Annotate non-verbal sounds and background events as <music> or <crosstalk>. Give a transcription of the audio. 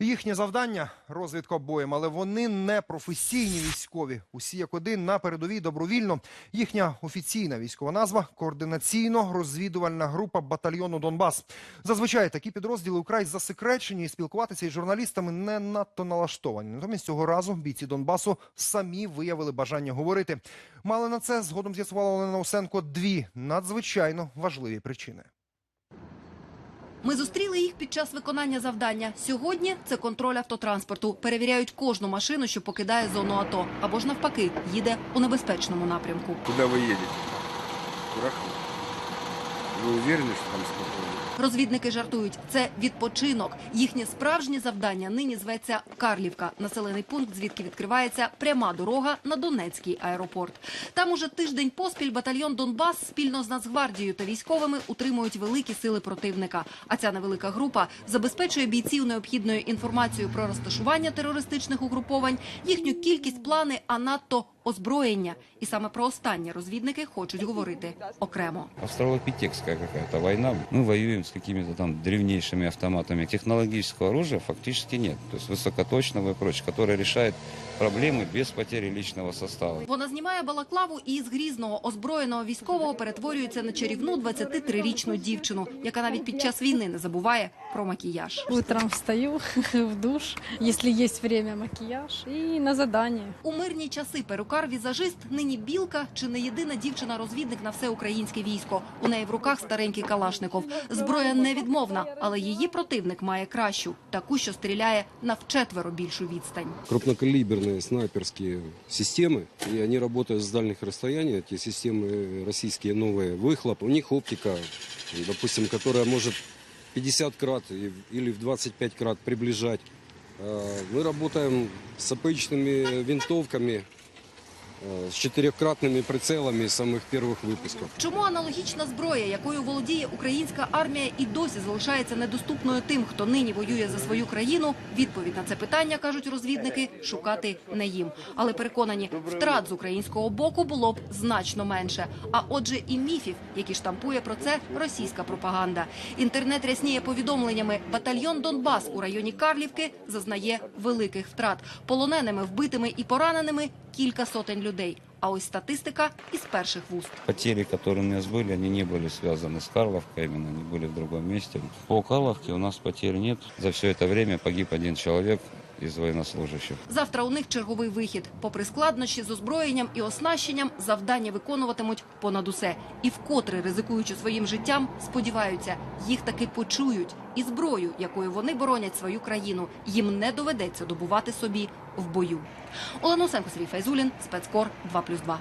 Їхнє завдання розвідка боєм, але вони не професійні військові. Усі як один на передовій добровільно. Їхня офіційна військова назва координаційно-розвідувальна група батальйону Донбас. Зазвичай такі підрозділи украй засекречені і спілкуватися із журналістами не надто налаштовані. Натомість цього разу бійці Донбасу самі виявили бажання говорити. Мали на це згодом з'ясувала Олена Усенко дві надзвичайно важливі причини. Ми зустріли їх під час виконання завдання. Сьогодні це контроль автотранспорту. Перевіряють кожну машину, що покидає зону АТО, або ж навпаки, їде у небезпечному напрямку. Куда ви їдете? В Раху. Вы уверены, что там спокойно? Розвідники жартують, це відпочинок. Їхнє справжнє завдання нині зветься Карлівка, населений пункт, звідки відкривається пряма дорога на Донецький аеропорт. Там уже тиждень поспіль батальйон Донбас спільно з Нацгвардією та військовими утримують великі сили противника. А ця невелика група забезпечує бійців необхідною інформацією про розташування терористичних угруповань, їхню кількість, плани, а надто озброєння. І саме про останнє розвідники хочуть говорити окремо. австралопитекская какая-то война. Мы воюем с какими-то там древнейшими автоматами. Технологического оружия фактически нет. То есть высокоточного и прочее, которое решает проблемы без потери личного состава. Вона знімає балаклаву і з грізного озброєного військового перетворюється на чарівну 23-річну дівчину, яка навіть під час війни не забуває про макіяж. Утром встаю <laughs> в душ, если есть время, макияж и на задание. У мирні часи перукар-візажист нині білка чи не єдина дівчина-розвідник на все українське військо. У неї в руках старенький калашников. Зброя невідмовна, але її противник має кращу, таку, що стріляє на вчетверо більшу відстань. крупнокалиберные снайперские системы, и они работают с дальних расстояний, эти системы российские новые, выхлоп, у них оптика, допустим, которая может 50 крат и- или в 25 крат приближать. А, Мы работаем с обычными винтовками, э, с четырехкратными прицелами самых первых выпусков. Чому аналогічна зброя, якою володіє українська армія, і досі залишається недоступною тим, хто нині воює за свою країну? Відповідь на це питання кажуть розвідники шукати не їм. Але переконані, втрат з українського боку було б значно менше. А отже, і міфів, які штампує про це російська пропаганда. Інтернет рясніє повідомленнями. Батальйон Донбас у районі Карлівки зазнає великих втрат. Полоненими, вбитими і пораненими кілька сотень людей. А ось статистика із перших вуст. Потери, которые у нас были, они не были связаны с Карловкой, именно они были в другом месте. По Карловке у нас потерь нет. За все это время погиб один человек из военнослужащих. Завтра у них черговий вихід. Попри складнощі з озброєнням і оснащенням, завдання виконуватимуть понад усе. І вкотре, ризикуючи своїм життям, сподіваються, їх таки почують. І зброю, якою вони боронять свою країну, їм не доведеться добувати собі в бою. Олена Осенко, Сергій Файзулін, спецкор 2+,2.